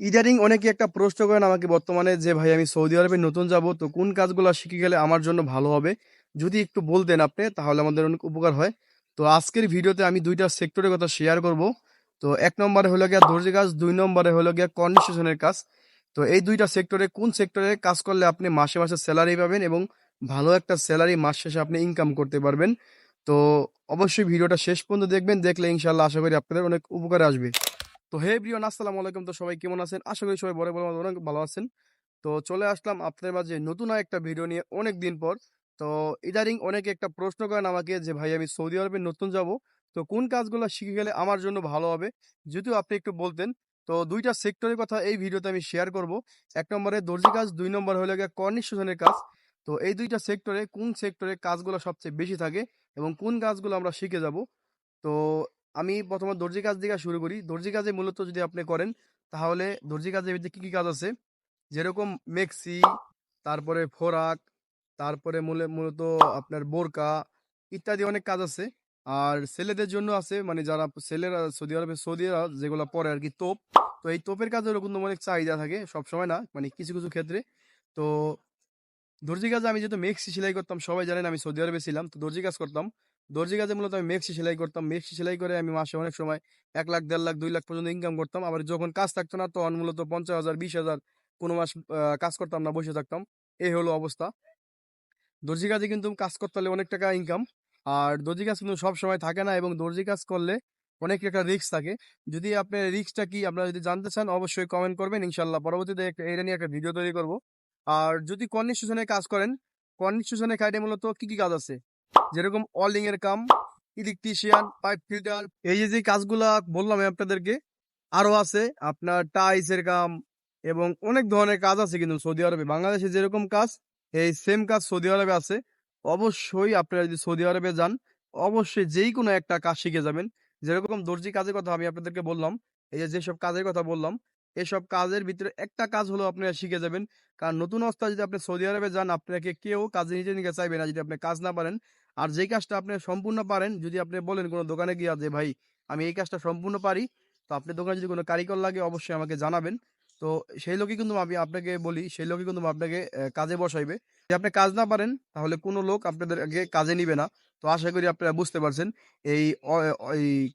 ইদানিং অনেকে একটা প্রশ্ন করেন আমাকে বর্তমানে যে, ভাই, আমি সৌদি আরবে নতুন যাব, তো কোন কাজগুলো শিখে গেলে আমার জন্য ভালো হবে? যদি একটু বলতেন আপনি, তাহলে আমাদের অনেক উপকার হয়। তো আজকের ভিডিওতে আমি দুইটা সেক্টরের কথা শেয়ার করব। তো এক নম্বরে হলো গিয়া দর্জি কাজ, দুই নম্বরে হলো গিয়া কন্ডিশনের কাজ। তো এই দুইটা সেক্টরে কোন সেক্টরে কাজ করলে আপনি মাসে মাসে স্যালারি পাবেন এবং ভালো একটা স্যালারি মাস শেষে আপনি ইনকাম করতে পারবেন? তো অবশ্যই ভিডিওটা শেষ পর্যন্ত দেখবেন। দেখলে ইনশাল্লাহ আশা করি আপনাদের অনেক উপকারে আসবে। তো হে প্রিয় আসসালামু আলাইকুম। তো সবাই কেমন আছেন? আশা করি সবাই বড় বড় অনেক ভালো আছেন। তো চলে আসলাম আপনাদের মাঝে নতুন একটা ভিডিও নিয়ে অনেক দিন পর। তো ইদারিং অনেকে একটা প্রশ্ন করেন আমাকে যে, ভাই, আমি সৌদি আরবে নতুন যাব? তো কোন কাজগুলো শিখে গেলে আমার জন্য ভালো হবে? যদিও আপনি একটু বলতেন। তো দুইটা সেক্টরের কথা এই ভিডিওতে আমি শেয়ার করব। এক নম্বরে দর্জি কাজ, দুই নম্বর হলো গিয়ে কর্নিশনের কাজ। তো এই দুইটা সেক্টরে কোন সেক্টরে কাজগুলো সবচেয়ে বেশি থাকে এবং কোন কাজগুলো আমরা শিখে যাব? তো আমি প্রথমে দর্জি কাজ থেকে শুরু করি। দর্জি কাজে মূলত যদি আপনি করেন, তাহলে দর্জি কাজের ভিতরে কী কি কাজ আছে? যেরকম মেক্সি, তারপরে ফোরাক, তারপরে মূলে- মূলত আপনার বোরকা ইত্যাদি অনেক কাজ আছে। আর ছেলেদের জন্য আছে মানে যারা ছেলেরা সৌদি আরবে সৌদিরা যেগুলো পরে আর কি তোপ, তো এই তোপের কাজেরও কিন্তু অনেক চাহিদা থাকে সব সময় না মানে কিছু কিছু ক্ষেত্রে। তো দর্জি কাজে আমি যেহেতু মেক্সি সেলাই করতাম, সবাই জানেন আমি সৌদি আরবে ছিলাম, তো দর্জি কাজ করতাম। দর্জি কাজে মূলত আমি মেক্সি সেলাই করতাম। মেক্সি সেলাই করে আমি মাসে অনেক সময় এক লাখ, দেড় লাখ, দুই লাখ পর্যন্ত ইনকাম করতাম। আবার যখন কাজ থাকতো না, তখন মূলত পঞ্চাশ হাজার, বিশ হাজার কোনো মাস কাজ করতাম না, বসে থাকতাম। এই হলো অবস্থা। দর্জি কাজে কিন্তু কাজ করতে হলে অনেক টাকা ইনকাম আর দর্জি কাজ কিন্তু সব সময় থাকে না এবং দর্জি কাজ করলে অনেক একটা রিস্ক থাকে। যদি আপনি রিস্কটা কি আপনারা যদি জানতে চান, অবশ্যই কমেন্ট করবেন। ইনশাল্লাহ পরবর্তীতে একটা- এটা নিয়ে একটা ভিডিও তৈরি করব। আর যদি কর্নিস্টেশনে কাজ করেন কর্নিস্টেশনের কাজে মূলত কি কি কাজ আছে? যেরকম অলিং এর কাম, ইলেকট্রিশিয়ান, পাইপ ফিল্টার, এই যে যে কাজগুলা বললাম আপনাদেরকে আরও আছে আপনার টাইস এর কাম এবং অনেক ধরনের কাজ আছে কিন্তু সৌদি আরবে। বাংলাদেশে যেরকম কাজ, এই সেম কাজ সৌদি আরবে আছে। অবশ্যই আপনারা যদি সৌদি আরবে যান, অবশ্যই যেই কোনো একটা কাজ শিখে যাবেন। যেরকম দর্জি কাজের কথা আমি আপনাদেরকে বললাম, এই যে, যেসব কাজের কথা বললাম এসব কাজের ভিতরে একটা কাজ হলো আপনারা শিখে যাবেন। কারণ নতুন অবস্থায় যদি আপনি সৌদি আরবে যান, আপনাকে কেউ কাজে নিতে নিতে চাইবে না যদি আপনি কাজ না পারেন। আর যেই কাজটা আপনি সম্পূর্ণ পারেন, যদি আপনি বলেন কোনো দোকানে গিয়ে যে, ভাই, আমি এই কাজটা সম্পূর্ণ পারি। তো আপনি দোকানে যদি কোনো কারিগর লাগে, অবশ্যই আমাকে জানাবেন। তো সেই লোকই কিন্তু আমি আপনাকে বলি, সেই লোকই কিন্তু আপনাকে কাজে বসাইবে। যদি আপনি কাজ না পারেন, তাহলে কোনো লোক আপনাদের আপনাদেরকে কাজে নিবে না। তো আশা করি আপনারা বুঝতে পারছেন। এই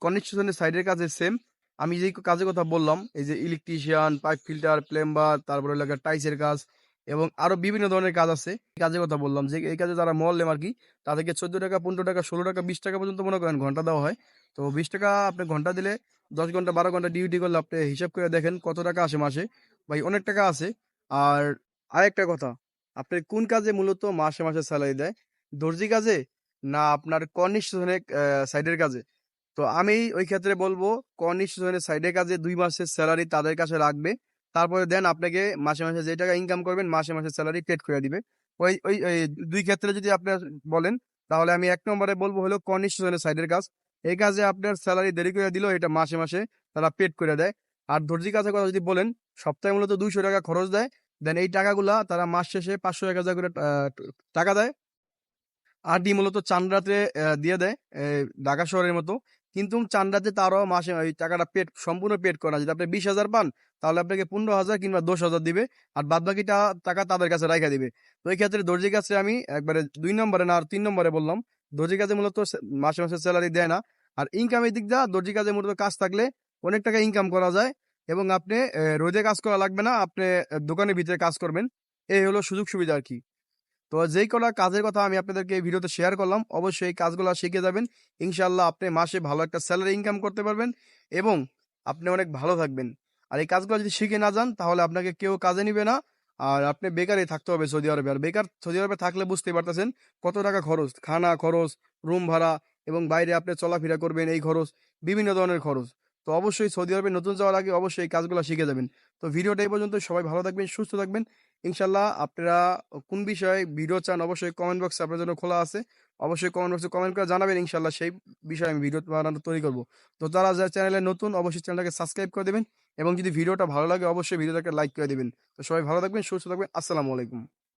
কনস্ট্রাকশনের সাইডের কাজে সেম আমি যেই কাজের কথা বললাম, এই যে ইলেকট্রিশিয়ান পাইপ ফিল্টার প্লেম্বার তারপরে লাগে টাইসের কাজ এবং আরও বিভিন্ন ধরনের কাজ আছে। কাজের কথা বললাম যে, এই কাজে যারা মহল্লেম আর কি তাদেরকে চোদ্দ টাকা, পনেরো টাকা, ষোলো টাকা, বিশ টাকা পর্যন্ত মনে করেন ঘণ্টা দেওয়া হয়। তো বিশ টাকা আপনি ঘণ্টা দিলে দশ ঘণ্টা, বারো ঘণ্টা ডিউটি করলে আপনি হিসাব করে দেখেন কত টাকা আসে মাসে। ভাই, অনেক টাকা আছে। আর আরেকটা কথা, আপনি কোন কাজে মূলত মাসে মাসে স্যালারি দেয়? দর্জি কাজে না আপনার কর্নিস্টেশনের সাইডের কাজে? তো আমি ওই ক্ষেত্রে বলব কর্নিস্টেশনের সাইডের কাজে দুই মাসের স্যালারি তাদের কাছে রাখবে। তারপরে দেন আপনাকে মাসে মাসে যে টাকা ইনকাম করবেন, মাসে মাসে স্যালারি পেড করে দিবে। ওই ওই দুই ক্ষেত্রে যদি আপনার বলেন, তাহলে আমি এক নম্বরে বলব হলো কর্নিস্টেশনের সাইডের কাজ। এই কাজে আপনার স্যালারি দেরি করে দিলেও এটা মাসে মাসে তারা পেড করে দেয়। আর দর্জি কাজের কথা যদি বলেন, সপ্তাহে মূলত দুইশো টাকা খরচ দেয়। দেন এই টাকাগুলা তারা মাস শেষে পাঁচশো এক হাজার করে টাকা দেয়। আর ডি মূলত চান্দ্রাতে দিয়ে দেয় ঢাকা শহরের মতো। কিন্তু চান্দ্রাতে তারও মাসে ওই টাকাটা পেড সম্পূর্ণ পেড করা। যদি আপনি বিশ হাজার পান, তাহলে আপনাকে পনেরো হাজার কিংবা দশ হাজার দিবে, আর বাদ বাকি টাকা তাদের কাছে রাখা দিবে। তো এই ক্ষেত্রে দর্জি কাছে আমি একবারে দুই নম্বরে না, আর তিন নম্বরে বললাম দর্জি কাজে মূলত মাসে মাসে স্যালারি দেয় না। আর ইনকামের দিক দিয়ে দর্জি কাজে মূলত কাজ থাকলে অনেক টাকা ইনকাম করা যায়, এবং আপনি রোদে কাজ করা লাগবে না, আপনি দোকানের ভিতরে কাজ করবেন। এই হলো সুযোগ সুবিধা আর কি। তো যেই কটা কাজের কথা আমি আপনাদেরকে এই ভিডিওতে শেয়ার করলাম, অবশ্যই এই কাজগুলো শিখে যাবেন। ইনশাল্লাহ আপনি মাসে ভালো একটা স্যালারি ইনকাম করতে পারবেন এবং আপনি অনেক ভালো থাকবেন। আর এই কাজগুলো যদি শিখে না যান, তাহলে আপনাকে কেউ কাজে নিবে না। আর আপনি বেকারই থাকতে হবে সৌদি আরবে। আর বেকার সৌদি আরবে থাকলে বুঝতেই পারতেছেন কত টাকা খরচ। খানা খরচ, রুম ভাড়া এবং বাইরে আপনি চলাফেরা করবেন, এই খরচ, বিভিন্ন ধরনের খরচ। তো অবশ্যই সৌদি আরবে নতুন যাওয়ার আগে অবশ্যই এই কাজগুলো শিখে যাবেন। তো ভিডিওটা এই পর্যন্ত সবাই ভালো থাকবেন, সুস্থ থাকবেন। ইনশাল্লাহ আপনারা কোন বিষয়ে ভিডিও চান অবশ্যই কমেন্ট বক্সে আপনার জন্য খোলা আছে। অবশ্যই কমেন্ট বক্সে কমেন্ট করে জানাবেন ইনশাল্লাহ সেই বিষয়ে আমি ভিডিও বানানো তৈরি করব। তো তারা যারা চ্যানেলে নতুন, অবশ্যই চ্যানেলটাকে সাবস্ক্রাইব করে দেবেন এবং যদি ভিডিওটা ভালো লাগে, অবশ্যই ভিডিওটাকে লাইক করে দেবেন। তো সবাই ভালো থাকবেন, সুস্থ থাকবেন। আসসালামু আলাইকুম।